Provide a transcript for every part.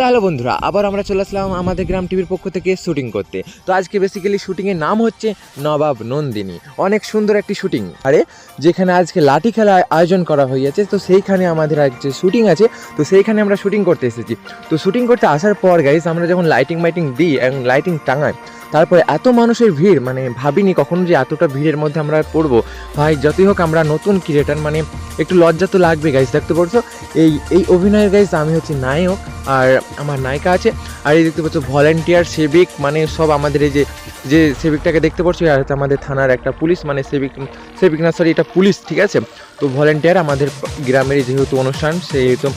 So hello বন্ধুরা, আবার আমরা চলে আসলাম আমাদের গ্রাম টিভির পক্ষ থেকে শ্যুটিং করতে। তো আজকে বেসিক্যালি শ্যুটিংয়ের নাম হচ্ছে নবাব নন্দিনী। অনেক সুন্দর একটি শ্যুটিং আরে, যেখানে আজকে লাঠি খেলা আয়োজন করা হয়েছে তো সেইখানে আমাদের যে শুটিং আছে, তো সেইখানে আমরা শ্যুটিং করতে এসেছি। তো শ্যুটিং করতে আসার পর গাইজ আমরা যখন লাইটিং মাইটিং দিই এবং লাইটিং টাঙাই তারপরে এত মানুষের ভিড় মানে ভাবিনি কখনো যে এতটা ভিড়ের মধ্যে আমরা পড়ব। ভাই, যতই হোক আমরা নতুন ক্রিয়েটার মানে একটু লজ্জা তো লাগবে গাইজ দেখতে পারছ? এই এই অভিনয়ের গাইজ আমি হচ্ছে নায়ক, আর আমার নায়িকা আছে। আর এই দেখতে পাচ্ছ ভলেন্টিয়ার সেবিক মানে সব আমাদের এই যে যে সেবিকটাকে দেখতে পাচ্ছ আর হচ্ছে আমাদের থানার একটা পুলিশ মানে সেবিক সেবিক না সরি এটা পুলিশ, ঠিক আছে? তো ভলেন্টিয়ার আমাদের গ্রামের যেহেতু অনুষ্ঠান, সেহেতু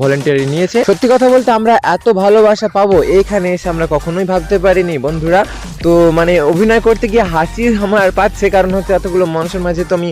ভলেন্টিয়ারি নিয়েছে। সত্যি কথা বলতে আমরা এত ভালোবাসা পাবো, এইখানে এসে আমরা কখনোই ভাবতে পারিনি বন্ধুরা। তো মানে অভিনয় করতে গিয়ে হাসি আমার পাচ্ছে, কারণ হচ্ছে এতগুলো মানুষের মাঝে তো আমি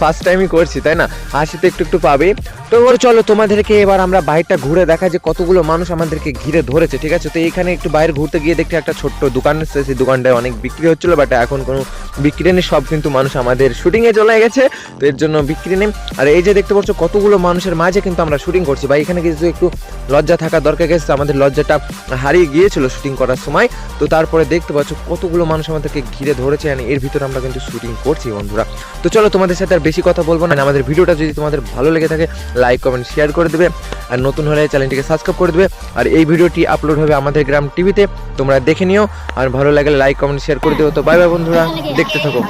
ফার্স্ট টাইমই করছি, তাই না? হাসি তো একটু একটু পাবে। তো এবার চলো, তোমাদেরকে এবার আমরা বাইরটা ঘুরে দেখা যে কতগুলো মানুষ আমাদেরকে ঘিরে ধরেছে, ঠিক আছে? তো এইখানে একটু বাইরে ঘুরতে গিয়ে দেখতে একটা ছোট্ট দোকান এসেছে, সেই দোকানটায় অনেক বিক্রি হচ্ছিল বাট এখন কোনো বিক্রি নেই, সব কিন্তু মানুষ আমাদের শুটিংয়ে চলে গেছে, তো এর জন্য বিক্রি নেই। আর এই যে দেখতে পাচ্ছ, কতগুলো মানুষের মাঝে কিন্তু আমরা শুটিং করছি। বা এখানে কিন্তু একটু লজ্জা থাকা দরকার গেছে আমাদের লজ্জাটা হারিয়ে গিয়েছিল শুটিং করার সময়। তো তারপরে দেখতে পাচ্ছ, কতগুলো মানুষ আমাদেরকে ঘিরে ধরেছে এর ভিতরে আমরা কিন্তু শুটিং করছি, বন্ধুরা। তো চলো, তোমাদের সাথে আর বেশি কথা বলব না। আমাদের ভিডিওটা যদি তোমাদের ভালো লেগে থাকে লাইক কমেন্ট শেয়ার করে দেবে আর নতুন হলে চ্যানেলটিকে সাবস্ক্রাইব করে দেবে। আর এই ভিডিওটি আপলোড হবে আমাদের গ্রাম টিভিতে তোমরা দেখে নিও। আর ভালো লাগলে লাইক কমেন্ট শেয়ার করে দিও। তো বাই বাই বন্ধুরা। দেখতে থাকো।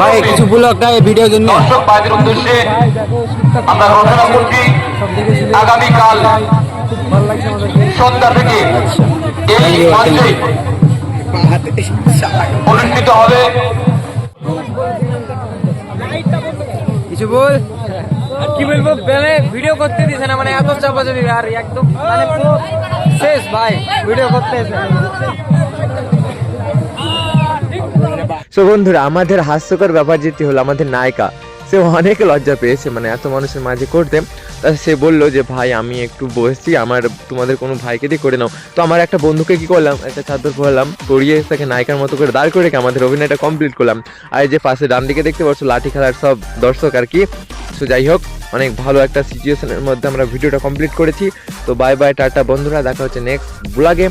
ভাই কিছু ব্লগ নাই ভিডিও জন্য। আমরা ঘোষণা করছি আগামীকাল সন্ধ্যা থেকে এই মঞ্চে অনুষ্ঠিত হবে। কিছু বল কি বলব মানে ভিডিও করতে দিছে না মানে এত চাপা চাপি আর একদম মানে শেষ ভাই ভিডিও করতে সো বন্ধুরা, আমাদের হাস্যকর ব্যাপার যেটি হলো, আমাদের নায়িকা, সে অনেক লজ্জা পেয়েছে মানে এত মানুষের মাঝে করতে। তা সে বলল যে, ভাই, আমি একটু বসছি, আমার, তোমাদের কোনো ভাইকে দিয়ে করে নাও। তো আমার একটা বন্ধুকে কি করলাম, একটা চাদর পরলাম, পরিয়ে তাকে নায়িকার মতো করে দাঁড় করে আমাদের অভিনয়টা কমপ্লিট করলাম। আর যে পাশে ডান দিকে দেখতে পাচ্ছ, লাঠি খেলার সব দর্শক আর কি। সো যাই হোক, অনেক ভালো একটা সিচুয়েশনের মধ্যে আমরা ভিডিওটা কমপ্লিট করেছি। তো বাই বাই টাটা বন্ধুরা, দেখা হচ্ছে নেক্সট ব্লগে